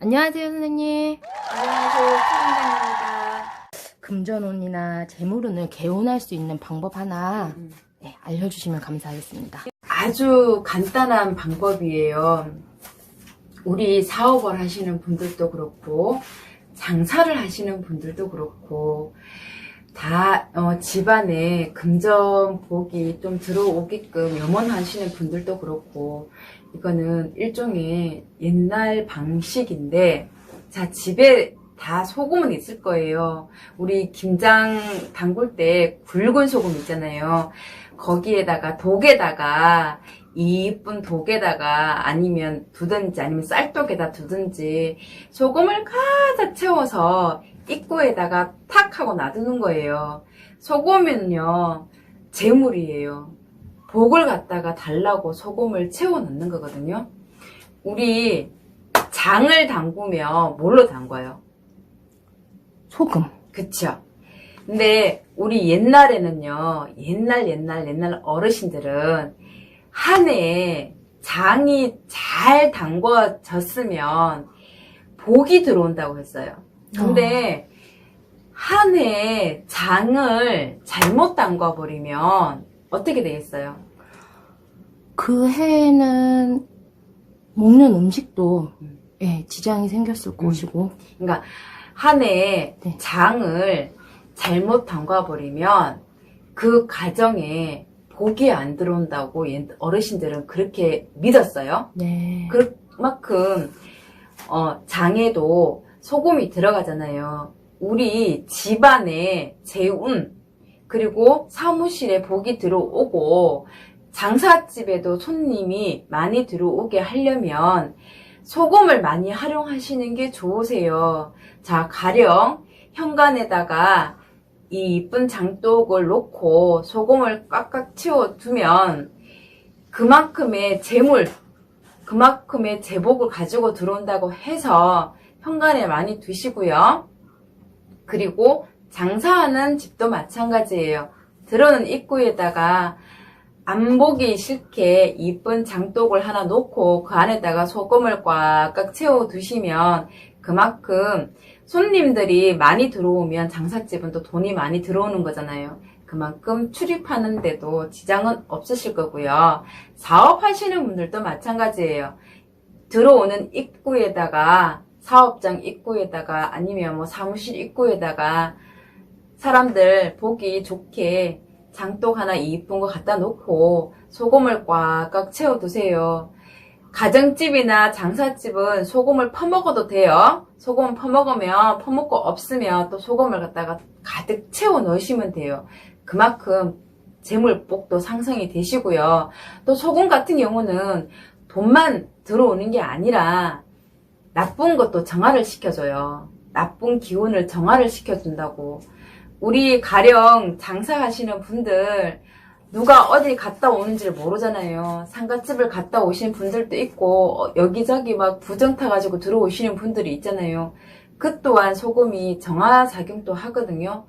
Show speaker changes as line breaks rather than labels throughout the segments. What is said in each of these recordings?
안녕하세요, 선생님.
안녕하세요, 최원장입니다.
금전운이나 재물운을 개운할 수 있는 방법 하나
음.
네, 알려주시면 감사하겠습니다.
아주 간단한 방법이에요. 우리 사업을 하시는 분들도 그렇고, 장사를 하시는 분들도 그렇고, 다 어, 집안에 금전 복이 좀 들어오게끔 염원하시는 분들도 그렇고, 이거는 일종의 옛날 방식인데, 자, 집에 다 소금은 있을 거예요. 우리 김장 담글 때 굵은 소금 있잖아요. 거기에다가 독에다가 이쁜 독에다가 아니면 두든지 아니면 쌀독에다 두든지 소금을 가득 채워서 입구에다가 탁 하고 놔두는 거예요. 소금은요 재물이에요. 복을 갖다가 달라고 소금을 채워 넣는 거거든요. 우리 장을 담그면 뭘로 담궈요?
소금.
그쵸. 근데 우리 옛날에는요, 옛날, 옛날, 옛날 어르신들은 한 해에 장이 잘 담궈졌으면 복이 들어온다고 했어요. 근데 한 해에 장을 잘못 담궈버리면 어떻게 되겠어요?
그 해에는 먹는 음식도
음.
예, 지장이 생겼을 것이고
그러니까 한 해에
네.
장을 잘못 담가버리면 그 가정에 복이 안 들어온다고 옛 어르신들은 그렇게 믿었어요.
네.
그만큼 어, 장에도 소금이 들어가잖아요. 우리 집안에 재운 그리고 사무실에 복이 들어오고 장사집에도 손님이 많이 들어오게 하려면 소금을 많이 활용하시는 게 좋으세요. 자, 가령 현관에다가 이 이쁜 장독을 놓고 소금을 꽉꽉 채워두면 그만큼의 재물, 그만큼의 제복을 가지고 들어온다고 해서 현관에 많이 두시고요. 그리고 장사하는 집도 마찬가지예요. 들어오는 입구에다가 안 보기 싫게 이쁜 장독을 하나 놓고 그 안에다가 소금을 꽉꽉 채워 두시면 그만큼 손님들이 많이 들어오면 장사집은 또 돈이 많이 들어오는 거잖아요. 그만큼 출입하는데도 지장은 없으실 거고요. 사업하시는 분들도 마찬가지예요. 들어오는 입구에다가 사업장 입구에다가 아니면 뭐 사무실 입구에다가 사람들 보기 좋게 장독 하나 이쁜 거 갖다 놓고 소금을 꽉꽉 채워 두세요. 가정집이나 장사집은 소금을 퍼먹어도 돼요. 소금 퍼먹으면 퍼먹고 없으면 또 소금을 갖다가 가득 채워 넣으시면 돼요. 그만큼 재물복도 상승이 되시고요. 또 소금 같은 경우는 돈만 들어오는 게 아니라 나쁜 것도 정화를 시켜줘요. 나쁜 기운을 정화를 시켜준다고. 우리 가령 장사하시는 분들 누가 어디 갔다 오는지를 모르잖아요. 상가집을 갔다 오신 분들도 있고 어, 여기저기 막 부정 타가지고 들어오시는 분들이 있잖아요. 그 또한 소금이 정화 작용도 하거든요.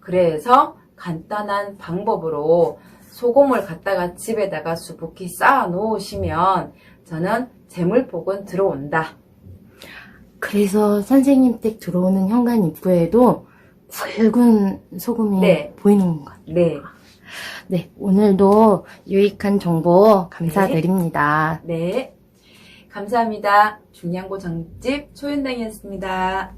그래서 간단한 방법으로 소금을 갖다가 집에다가 수북히 쌓아 놓으시면 저는 재물복은 들어온다.
그래서 선생님 댁 들어오는 현관 입구에도 굵은 소금이
네.
보이는 것 같아요.
네.
네, 오늘도 유익한 정보 감사드립니다.
네. 감사합니다. 중량고 정집 초연당이었습니다.